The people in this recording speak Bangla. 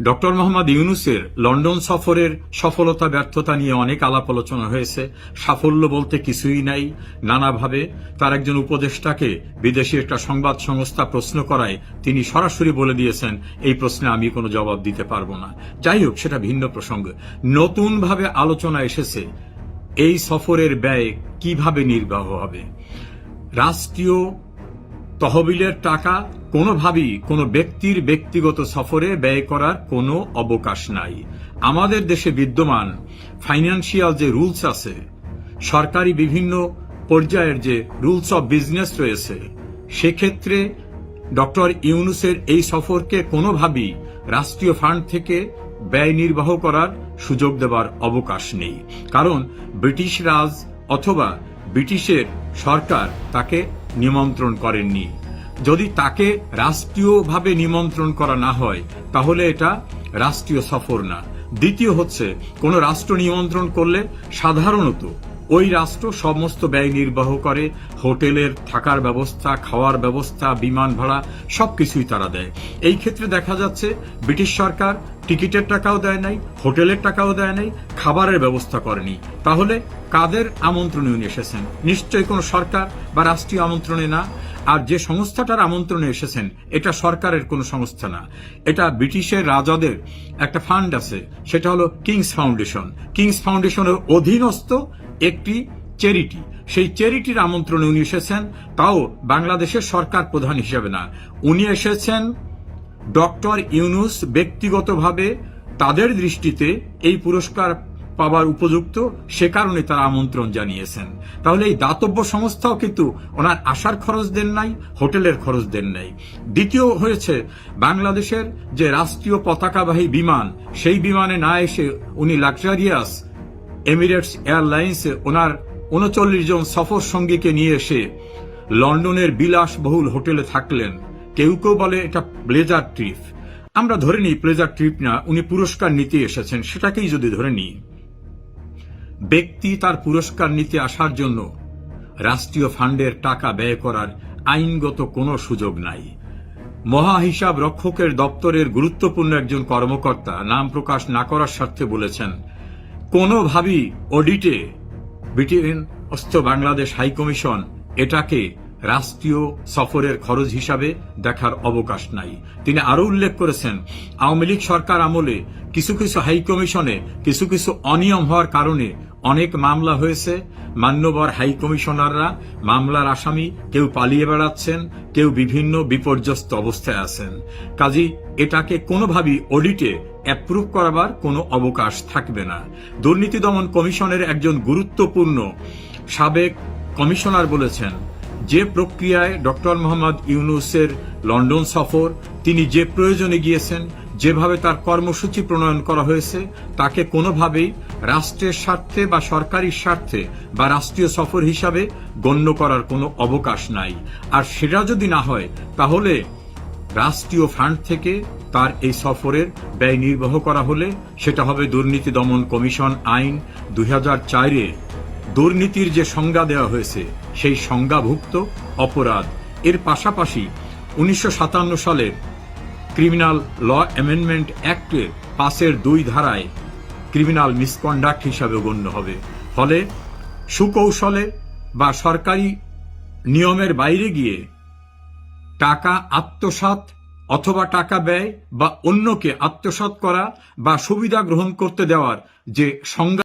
ডক্টর মোহাম্মদ ইউনুসের লন্ডন সফরের সফলতা, ব্যর্থতা নিয়ে অনেক আলাপ আলোচনা হয়েছে। সাফল্য বলতে কিছুই নাই। নানাভাবে তার একজন উপদেষ্টাকে বিদেশি একটা সংবাদ সংস্থা প্রশ্ন করায় তিনি সরাসরি বলে দিয়েছেন, এই প্রশ্নে আমি কোনো জবাব দিতে পারব না। যাই হোক, সেটা ভিন্ন প্রসঙ্গ। নতুনভাবে আলোচনা এসেছে, এই সফরের ব্যয় কীভাবে নির্বাহ হবে? রাষ্ট্রীয় তহবিলের টাকা কোনোভাবেই কোনো ব্যক্তির ব্যক্তিগত সফরে ব্যয় করার কোনো অবকাশ নাই। আমাদের দেশে বিদ্যমান ফাইন্যান্সিয়াল যে রুলস আছে, সরকারি বিভিন্ন পর্যায়ের যে রুলস অব বিজনেস রয়েছে, সেক্ষেত্রে ডক্টর ইউনুসের এই সফরকে কোনোভাবেই রাষ্ট্রীয় ফান্ড থেকে ব্যয় নির্বাহ করার সুযোগ দেওয়ার অবকাশ নেই। কারণ ব্রিটিশ রাজ অথবা ব্রিটিশের সরকার তাকে নিমন্ত্রণ করেননি। যদি তাকে রাষ্ট্রীয়ভাবে নিমন্ত্রণ করা না হয়, তাহলে এটা রাষ্ট্রীয় সফর না। দ্বিতীয় হচ্ছে, কোনো রাষ্ট্র নিমন্ত্রণ করলে সাধারণত ওই রাষ্ট্র সমস্ত ব্যয় নির্বাহ করে, হোটেলের থাকার ব্যবস্থা, খাওয়ার ব্যবস্থা, বিমান ভাড়া, সবকিছুই তারা দেয়। এই ক্ষেত্রে দেখা যাচ্ছে, ব্রিটিশ সরকার টিকিটের টাকাও দেয় নাই, হোটেলের টাকাও দেয় নাই, খাবারের ব্যবস্থা করেনি। তাহলে কাদের আমন্ত্রণে উনি এসেছেন? নিশ্চয়ই কোনো সরকার বা রাষ্ট্রীয় আমন্ত্রণে না। আর যে সংস্থাটার আমন্ত্রণে এসেছেন, এটা সরকারের কোনো সংস্থা না। এটা ব্রিটিশের রাজাদের একটা ফান্ড আছে, সেটা হলো কিংস ফাউন্ডেশন। কিংস ফাউন্ডেশনের অধীনস্থ একটি চ্যারিটি। সেই চ্যারিটির আমন্ত্রণে উনি এসেছেন, তাও বাংলাদেশের সরকার প্রধান হিসেবে না। উনি এসেছেন ডক্টর ইউনুস ব্যক্তিগতভাবে তাদের দৃষ্টিতে এই পুরস্কার পাবার উপযুক্ত, সে কারণে তারা আমন্ত্রণ জানিয়েছেন। তাহলে এই দাতব্য সংস্থাও কিন্তু ওনার আসার খরচ দেন নাই, হোটেলের খরচ দেন নাই। দ্বিতীয় হয়েছে বাংলাদেশের যে রাষ্ট্রীয় পতাকাবাহী বিমান, সেই বিমানে না এসে উনি লাক্সারিয়াস এমিরেটস এয়ারলাইন্সে ওনার উনচল্লিশ জন সফর সঙ্গীকে নিয়ে এসে লন্ডনের বিলাসবহুল হোটেলে থাকলেন। কেউ কেউ বলে এটা প্লেজার ট্রিপ। আমরা ধরে নিই প্লেজার ট্রিপ না, উনি পুরস্কার নিতে এসেছেন, সেটাকেই যদি ধরে নিই। ব্যক্তি তার পুরস্কার নিতে আসার জন্য রাষ্ট্রীয় ফান্ডের টাকা ব্যয় করার আইনগত কোনো সুযোগ নাই। মহা হিসাব রক্ষকের দপ্তরের গুরুত্বপূর্ণ একজন কর্মকর্তা নাম প্রকাশ না করার স্বার্থে বলেছেন, কোনোভাবেই অডিটে ব্রিটেন অস্ত বাংলাদেশ হাইকমিশন এটাকে রাষ্ট্রীয় সফরের খরচ হিসাবে দেখার অবকাশ নাই। তিনি আরও উল্লেখ করেছেন, আওয়ামী লীগ সরকার আমলে কিছু কিছু হাইকমিশনে কিছু কিছু অনিয়ম হওয়ার কারণে অনেক মামলা হয়েছে। মান্যবর হাইকমিশনাররা মামলার আসামি কেউ পালিয়ে বেড়াচ্ছেন, কেউ বিভিন্ন বিপর্যস্ত অবস্থায় আছেন। কাজী, এটাকে কোনোভাবেই অডিটে অ্যাপ্রুভ করাবার কোনো অবকাশ থাকবে না। দুর্নীতি দমন কমিশনের একজন গুরুত্বপূর্ণ সাবেক কমিশনার বলেছেন যে প্রক্রিয়ায় ডক্টর মোহাম্মদ ইউনুসের লন্ডন সফর, তিনি যে প্রয়োজনে গিয়েছেন, যেভাবে তার কর্মসূচি প্রণয়ন করা হয়েছে, তাকে কোনোভাবেই রাষ্ট্রের স্বার্থে বা সরকারি স্বার্থে বা রাষ্ট্রীয় সফর হিসাবে গণ্য করার কোনো অবকাশ নাই। আর সেটা যদি না হয়, তাহলে রাষ্ট্রীয় ফান্ড থেকে তার এই সফরের ব্যয় নির্বাহ করা হলে সেটা হবে দুর্নীতি দমন কমিশন আইন দুই হাজার চারে দুর্নীতির যে সংজ্ঞা দেওয়া হয়েছে, সেই সংজ্ঞাভুক্ত অপরাধ। এর পাশাপাশি উনিশশো সালের ক্রিমিনাল ল অ্যামেন্ডমেন্ট অ্যাক্টের পাশের দুই ধারায় ক্রিমিনাল মিসকন্ডাক্ট হিসাবে গণ্য হবে। ফলে সুকৌশলে বা সরকারি নিয়মের বাইরে গিয়ে টাকা আত্মসাৎ অথবা টাকা ব্যয় বা অন্যকে আত্মসাৎ করা বা সুবিধা গ্রহণ করতে দেওয়ার যে সংজ্ঞা